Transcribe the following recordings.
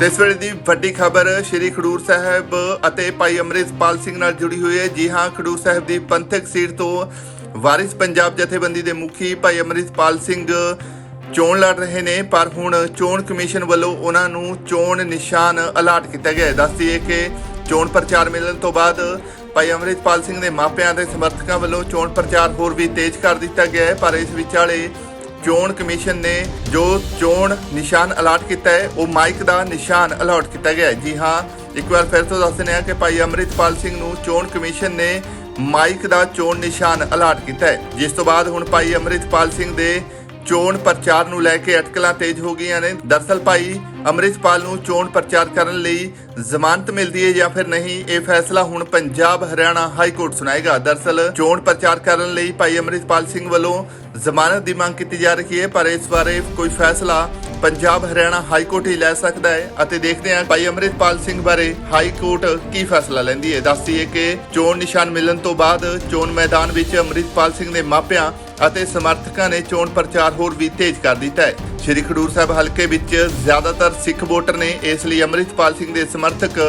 ਤੇ ਇਸ ਵੇਲੇ ਦੀ ਵੱਡੀ ਖਬਰ ਸ਼੍ਰੀ ਖਡੂਰ ਸਾਹਿਬ ਅਤੇ ਭਾਈ ਅੰਮ੍ਰਿਤਪਾਲ ਸਿੰਘ ਨਾਲ ਜੁੜੀ ਹੋਈ ਹੈ। ਜੀ ਹਾਂ, ਖਡੂਰ ਸਾਹਿਬ ਦੀ ਪੰਥਕ ਸੀਟ ਤੋਂ ਵਾਰਿਸ ਪੰਜਾਬ ਜਥੇਬੰਦੀ ਦੇ ਮੁਖੀ ਭਾਈ ਅੰਮ੍ਰਿਤਪਾਲ ਸਿੰਘ ਚੋਣ ਲੜ ਰਹੇ ਨੇ, ਪਰ ਹੁਣ ਚੋਣ ਕਮਿਸ਼ਨ ਵੱਲੋਂ ਉਹਨਾਂ ਨੂੰ ਚੋਣ ਨਿਸ਼ਾਨ ਅਲਾਟ ਕੀਤਾ ਗਿਆ ਹੈ। ਦੱਸਦੀਏ ਕਿ ਚੋਣ ਪ੍ਰਚਾਰ ਮਿਲਣ ਤੋਂ ਬਾਅਦ ਭਾਈ ਅੰਮ੍ਰਿਤਪਾਲ ਸਿੰਘ ਦੇ ਮਾਪਿਆਂ ਦੇ ਸਮਰਥਕਾਂ ਵੱਲੋਂ ਚੋਣ ਪ੍ਰਚਾਰ ਹੋਰ ਵੀ ਤੇਜ਼ ਕਰ ਦਿੱਤਾ ਗਿਆ ਹੈ, ਪਰ ਇਸ ਵਿਚਾਲੇ ਚੋਣ ਕਮਿਸ਼ਨ ਨੇ ਜੋ ਚੋਣ ਨਿਸ਼ਾਨ ਅਲਾਟ ਕੀਤਾ ਹੈ, ਉਹ ਮਾਈਕ ਦਾ ਨਿਸ਼ਾਨ ਅਲਾਟ ਕੀਤਾ ਗਿਆ ਹੈ। ਜੀ ਹਾਂ, ਇੱਕ ਵਾਰ ਫਿਰ ਤੋਂ ਦੱਸ ਦਿੰਦੇ ਹਾਂ ਕਿ ਭਾਈ ਅੰਮ੍ਰਿਤਪਾਲ ਸਿੰਘ ਨੂੰ ਚੋਣ ਕਮਿਸ਼ਨ ਨੇ ਮਾਈਕ ਦਾ ਚੋਣ ਨਿਸ਼ਾਨ ਅਲਾਟ ਕੀਤਾ ਹੈ। ਜਿਸ ਤੋਂ ਬਾਅਦ ਹੁਣ ਭਾਈ ਅੰਮ੍ਰਿਤਪਾਲ ਸਿੰਘ ਦੇ ਚੋਣ ਪ੍ਰਚਾਰ ਨੂੰ ਲੈ ਕੇ ਅਟਕਲਾਂ ਤੇਜ਼ ਹੋ ਗਈਆਂ ਨੇ। ਦਰਸਲ ਭਾਈ ਅੰਮ੍ਰਿਤਪਾਲ ਨੂੰ ਚੋਣ ਪ੍ਰਚਾਰ ਕਰਨ ਲਈ ਜ਼ਮਾਨਤ ਮਿਲਦੀ ਹੈ ਜਾਂ ਫਿਰ ਨਹੀਂ, ਇਹ ਫੈਸਲਾ ਹੁਣ ਪੰਜਾਬ ਹਰਿਆਣਾ ਹਾਈ ਕੋਰਟ ਸੁਣਾਏਗਾ। ਦਰਸਲ ਚੋਣ ਪ੍ਰਚਾਰ ਕਰਨ ਲਈ ਭਾਈ ਅੰਮ੍ਰਿਤਪਾਲ ਸਿੰਘ ਵੱਲੋਂ ਜ਼ਮਾਨਤ ਦੀ ਮੰਗ ਕੀਤੀ ਜਾ ਰਹੀ ਹੈ, ਪਰ ਇਸ ਬਾਰੇ ਕੋਈ ਫੈਸਲਾ ਪੰਜਾਬ ਹਰਿਆਣਾ ਹਾਈ ਕੋਰਟ ਹੀ ਲੈ ਸਕਦਾ ਹੈ ਅਤੇ ਦੇਖਦੇ ਹਾਂ ਭਾਈ ਅੰਮ੍ਰਿਤਪਾਲ ਸਿੰਘ ਬਾਰੇ ਹਾਈ ਕੋਰਟ ਕੀ ਫੈਸਲਾ ਲੈਂਦੀ ਹੈ। ਦੱਸਦੀ ਹੈ ਕਿ ਚੋਣ ਨਿਸ਼ਾਨ ਮਿਲਣ ਤੋਂ ਬਾਅਦ ਚੋਣ ਮੈਦਾਨ ਵਿੱਚ ਅੰਮ੍ਰਿਤਪਾਲ ਸਿੰਘ ਦੇ ਮਾਪਿਆਂ ਅਤੇ ਸਮਰਥਕਾਂ ਨੇ ਚੋਣ ਪ੍ਰਚਾਰ ਹੋਰ ਵੀ ਤੇਜ਼ ਕਰ ਦਿੱਤਾ ਹੈ। ਸ਼੍ਰੀ ਖਡੂਰ ਸਾਹਿਬ ਹਲਕੇ ਵਿੱਚ ਜ਼ਿਆਦਾਤਰ ਸਿੱਖ ਵੋਟਰ ਨੇ ਇਸ ਲਈ ਅੰਮ੍ਰਿਤਪਾਲ ਸਿੰਘ ਦੇ ਸਮਰਥਕ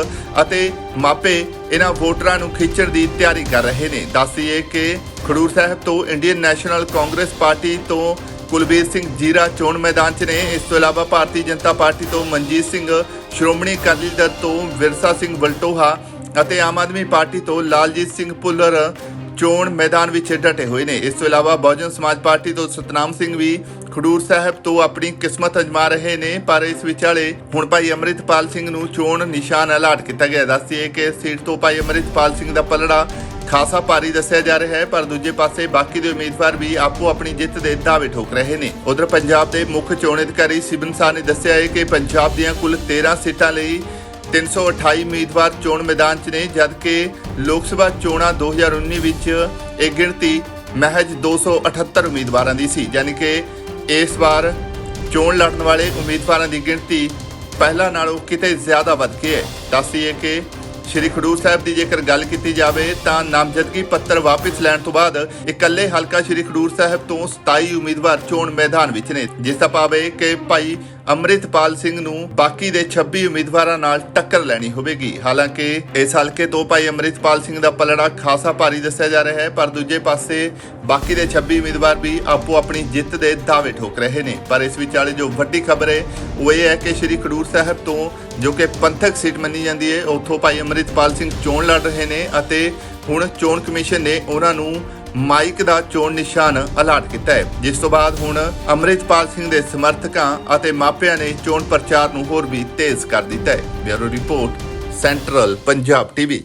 ਅਤੇ ਮਾਪੇ ਇਹਨਾਂ ਵੋਟਰਾਂ ਨੂੰ ਖਿੱਚਣ ਦੀ ਤਿਆਰੀ ਕਰ ਰਹੇ ਨੇ। ਦੱਸਦੀਏ ਕਿ ਖਡੂਰ ਸਾਹਿਬ ਤੋਂ ਇੰਡੀਅਨ ਨੈਸ਼ਨਲ ਕਾਂਗਰਸ ਪਾਰਟੀ ਤੋਂ ਕੁਲਬੀਰ ਸਿੰਘ ਜੀਰਾ ਚੋਣ ਮੈਦਾਨ 'ਚ ਨੇ। ਇਸ ਤੋਂ ਇਲਾਵਾ ਭਾਰਤੀ ਜਨਤਾ ਪਾਰਟੀ ਤੋਂ ਮਨਜੀਤ ਸਿੰਘ, ਸ਼੍ਰੋਮਣੀ ਅਕਾਲੀ ਦਲ ਤੋਂ ਵਿਰਸਾ ਸਿੰਘ ਵਲਟੋਹਾ ਅਤੇ ਆਮ ਆਦਮੀ ਪਾਰਟੀ ਤੋਂ ਲਾਲਜੀਤ ਸਿੰਘ ਭੁੱਲਰ ਚੋਣ ਮੈਦਾਨ ਵਿੱਚ ਡਟੇ ਹੋਏ ਨੇ। ਇਸ ਤੋਂ ਇਲਾਵਾ ਬਹੁਜਨ ਸਮਾਜ ਪਾਰਟੀ ਤੋਂ ਸਤਨਾਮ ਸਿੰਘ ਵੀ ਖਡੂਰ ਸਾਹਿਬ ਤੋਂ ਆਪਣੀ ਕਿਸਮਤ ਅਜਮਾ ਰਹੇ ਨੇ, ਪਰ ਇਸ ਵਿਚਾਲੇ ਹੁਣ ਭਾਈ ਅੰਮ੍ਰਿਤਪਾਲ ਸਿੰਘ ਨੂੰ ਚੋਣ ਨਿਸ਼ਾਨ ਅਲਾਟ ਕੀਤਾ ਗਿਆ। ਦੱਸਦੀਏ ਕਿ ਸੀਟ ਤੋਂ ਭਾਈ ਅੰਮ੍ਰਿਤਪਾਲ ਸਿੰਘ ਦਾ ਪਲੜਾ ਖਾਸਾ ਭਾਰੀ ਦੱਸਿਆ ਜਾ ਰਿਹਾ ਹੈ, ਪਰ ਦੂਜੇ ਪਾਸੇ ਬਾਕੀ ਦੇ ਉਮੀਦਵਾਰ ਵੀ ਆਪੋ ਆਪਣੀ ਜਿੱਤ ਦੇ ਦਾਅਵੇ ਠੋਕ ਰਹੇ ਨੇ। ਉਧਰ ਪੰਜਾਬ ਦੇ ਮੁੱਖ ਚੋਣ ਅਧਿਕਾਰੀ ਸਿਬਨ ਸਾਹ ਨੇ ਦੱਸਿਆ ਹੈ ਕਿ ਪੰਜਾਬ ਦੀਆਂ ਕੁੱਲ 13 ਸੀਟਾਂ ਲਈ 328 ਉਮੀਦਵਾਰ ਚੋਣ ਮੈਦਾਨ 'ਚ ਨੇ, ਜਦਕਿ ਲੋਕ ਸਭਾ ਚੋਣਾਂ 2019 ਵਿੱਚ ਇਹ ਗਿਣਤੀ ਮਹਿਜ 278 ਉਮੀਦਵਾਰਾਂ ਦੀ ਸੀ, ਯਾਨੀ ਕਿ ਇਸ ਵਾਰ ਚੋਣ ਲੜਨ ਵਾਲੇ ਉਮੀਦਵਾਰਾਂ ਦੀ ਗਿਣਤੀ ਪਹਿਲਾਂ ਨਾਲੋਂ ਕਿਤੇ ਜ਼ਿਆਦਾ ਵੱਧ ਗਈ ਹੈ। ਦੱਸੀਏ ਕਿ ਸ਼੍ਰੀ ਖਡੂਰ ਸਾਹਿਬ ਦੀ ਜੇਕਰ ਗੱਲ ਕੀਤੀ ਜਾਵੇ ਤਾਂ ਨਾਮਜ਼ਦਗੀ ਪੱਤਰ ਵਾਪਸ ਲੈਣ ਤੋਂ ਬਾਅਦ ਇਕੱਲੇ ਹਲਕਾ ਸ਼੍ਰੀ ਖਡੂਰ ਸਾਹਿਬ ਤੋਂ 27 ਉਮੀਦਵਾਰ ਚੋਣ ਮੈਦਾਨ ਵਿੱਚ ਨੇ, ਜਿਸ ਦਾ ਭਾਵ ਹੈ ਕਿ ਭਾਈ ਅੰਮ੍ਰਿਤਪਾਲ ਸਿੰਘ ਨੂੰ ਬਾਕੀ ਦੇ 26 ਉਮੀਦਵਾਰਾਂ ਨਾਲ ਟੱਕਰ ਲੈਣੀ ਹੋਵੇਗੀ। ਹਾਲਾਂਕਿ ਇਸ ਹਲਕੇ ਤੋਂ ਭਾਈ ਅੰਮ੍ਰਿਤਪਾਲ ਸਿੰਘ ਦਾ ਪਲੜਾ ਖਾਸਾ ਭਾਰੀ ਦੱਸਿਆ ਜਾ ਰਿਹਾ ਹੈ, ਪਰ ਦੂਜੇ ਪਾਸੇ ਬਾਕੀ ਦੇ 26 ਉਮੀਦਵਾਰ ਵੀ ਆਪੋ ਆਪਣੀ ਜਿੱਤ ਦੇ ਦਾਅਵੇ ਠੋਕ ਰਹੇ ਨੇ। ਪਰ ਇਸ ਵਿਚਾਲੇ ਜੋ ਵੱਡੀ ਖਬਰ ਹੈ, ਉਹ ਇਹ ਹੈ ਕਿ ਸ਼੍ਰੀ ਖਡੂਰ ਸਾਹਿਬ ਤੋਂ ਜੋ ਕਿ ਪੰਥਕ ਸੀਟ ਮੰਨੀ ਜਾਂਦੀ ਹੈ, ਉੱਥੋਂ ਭਾਈ ਅੰਮ੍ਰਿਤਪਾਲ ਸਿੰਘ ਚੋਣ ਲੜ ਰਹੇ ਨੇ ਅਤੇ ਹੁਣ ਚੋਣ ਕਮਿਸ਼ਨ ਨੇ ਉਹਨਾਂ ਨੂੰ ਮਾਈਕ ਦਾ ਚੋਣ ਨਿਸ਼ਾਨ ਅਲਾਟ ਕੀਤਾ ਹੈ, ਜਿਸ ਤੋਂ ਬਾਅਦ ਹੁਣ ਅੰਮ੍ਰਿਤਪਾਲ ਸਿੰਘ ਦੇ ਸਮਰਥਕਾਂ ਅਤੇ ਮਾਪਿਆਂ ਨੇ ਚੋਣ ਪ੍ਰਚਾਰ ਨੂੰ ਹੋਰ ਵੀ ਤੇਜ਼ ਕਰ ਦਿੱਤਾ ਹੈ। Bureau report, central Punjab TV.